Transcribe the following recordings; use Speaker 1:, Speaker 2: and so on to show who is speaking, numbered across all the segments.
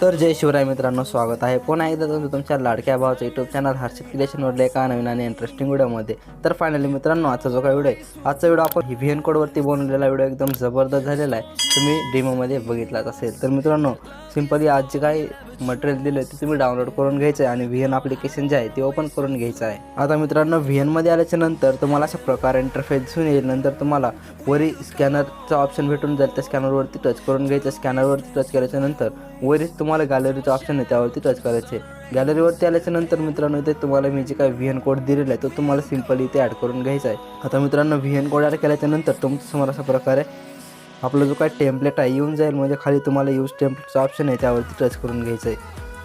Speaker 1: तर जय शिवराय मित्रांनो स्वागत आहे. पुन्हा एकदा तुमचं तुमच्या लाडक्या भावाचं यूट्यूब चॅनल हर्षित क्रिएशनवरले एका नवीन आणि इंटरेस्टिंग व्हिडिओमध्ये तर फायनली मित्रांनो आजचा जो काही व्हिडिओ आहे आजचा व्हिडिओ आपण व्ही एन कोडवरती बनवलेला व्हिडिओ एकदम जबरदस्त झालेला आहे. तुम्ही डेमोमध्ये बघितलाच असेल. तर मित्रांनो सिम्पली आज जे काही मटेरियल दिलं ते तुम्ही डाउनलोड करून घ्यायचं आहे. आणि व्ही एन ॲप्लिकेशन जे आहे ते ओपन करून घ्यायचं आहे. आता मित्रांनो व्ही एनमध्ये आल्याच्यानंतर तुम्हाला अशा प्रकारे इंटरफेस दिसून येईल. नंतर तुम्हाला वरी स्कॅनरचा ऑप्शन भेटून जाईल. त्या स्कॅनरवरती टच करून घ्यायचं. स्कॅनरवरती टच केल्याच्यानंतर वरीच तुम्हाला गॅलरीचा ऑप्शन आहे त्यावरती टच करायचे गॅलरीवरती आल्याच्यानंतर मित्रांनो इथे तुम्हाला मी जे काही व्ही एन कोड दिलेला आहे तो तुम्हाला सिम्पली इथे ॲड करून घ्यायचा आहे. आता मित्रांनो व्ही एन कोड ॲड केल्याच्यानंतर तुमच्यासमोर अशा प्रकारे आपला जो काय टेम्पलेट आहे येऊन जाईल. म्हणजे खाली तुम्हाला यूज टेम्पलेटचा ऑप्शन आहे त्यावरती टच करून घ्यायचं आहे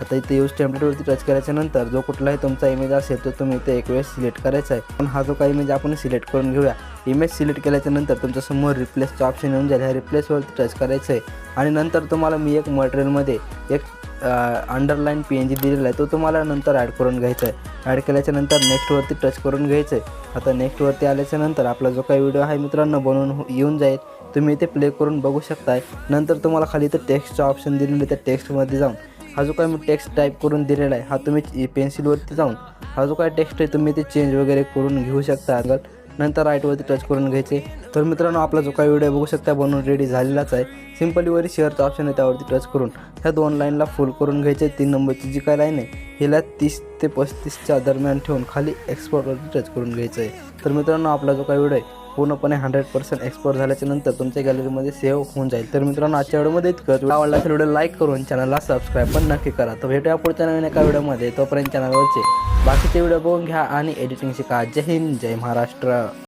Speaker 1: आता इथे यूज टेम्पलेटवरती टच करायच्यानंतर जो कुठलाही तुमचा इमेज असेल तो तुम्ही इथे एक वेळेस सिलेक्ट करायचा आहे पण हा जो काही इमेज आपण सिलेक्ट करून घेऊया इमेज सिलेक्ट केल्याच्यानंतर तुमच्यासमोर रिप्लेसचा ऑप्शन येऊन जाईल. ह्या रिप्लेसवरती टच करायचं आहे आणि नंतर तुम्हाला मी एक मटेरियलमध्ये एक अंडरलाईन पी एन जी दिलेला आहे तो तुम्हाला नंतर ॲड करून घ्यायचा आहे ॲड केल्याच्यानंतर नेक्स्टवरती टच करून घ्यायचं आहे आता नेक्स्टवरती आल्याच्यानंतर आपला जो काही व्हिडिओ आहे मित्रांनो बनवून हो-, येऊन जाईल. तुम्ही इथे प्ले करून बघू शकताय. नंतर तुम्हाला खाली इथं टेक्स्टचा ऑप्शन दिलेलं आहे त्या टेक्स्टमध्ये जाऊन. हा जो काय मी टेक्स्ट टाईप करून दिलेला आहे हा तुम्ही पेन्सिलवरती जाऊन हा जो काय टेक्स्ट आहे तुम्ही ते चेंज वगैरे करून घेऊ शकता. अगल नंतर राईटवरती टच करून घ्यायचे. तर मित्रांनो आपला जो काही व्हिडिओ बघू शकता बनवून रेडी झालेलाच आहे. सिम्पली वरी शेअरचा ऑप्शन आहे त्यावरती टच करून. ह्या दोन लाईनला फुल करून घ्यायचे. तीन नंबरची जी काय लाईन आहे हिला तीस ते पस्तीसच्या दरम्यान ठेवून खाली एक्सपोर्टवरती टच करून घ्यायचं आहे. तर मित्रांनो आपला जो काही व्हिडिओ आहे पूर्णपणे हंड्रेड पर्सेंट एक्सपोर्ट झाल्याच्यानंतर तुमच्या गॅलरीमध्ये सेव्ह होऊन जाईल. तर मित्रांनो आजच्या व्हिडिओमध्ये इतकंच. आवडला असेल व्हिडिओ लाईक करून चॅनलला सबस्क्राईब पण नक्की करा. तर भेटूया पुढच्या नवीन एका व्हिडिओमध्ये. तोपर्यंत चॅनलवरचे बाकीचे व्हिडिओ बघून घ्या आणि एडिटिंग शिका. जय हिंद जय महाराष्ट्र.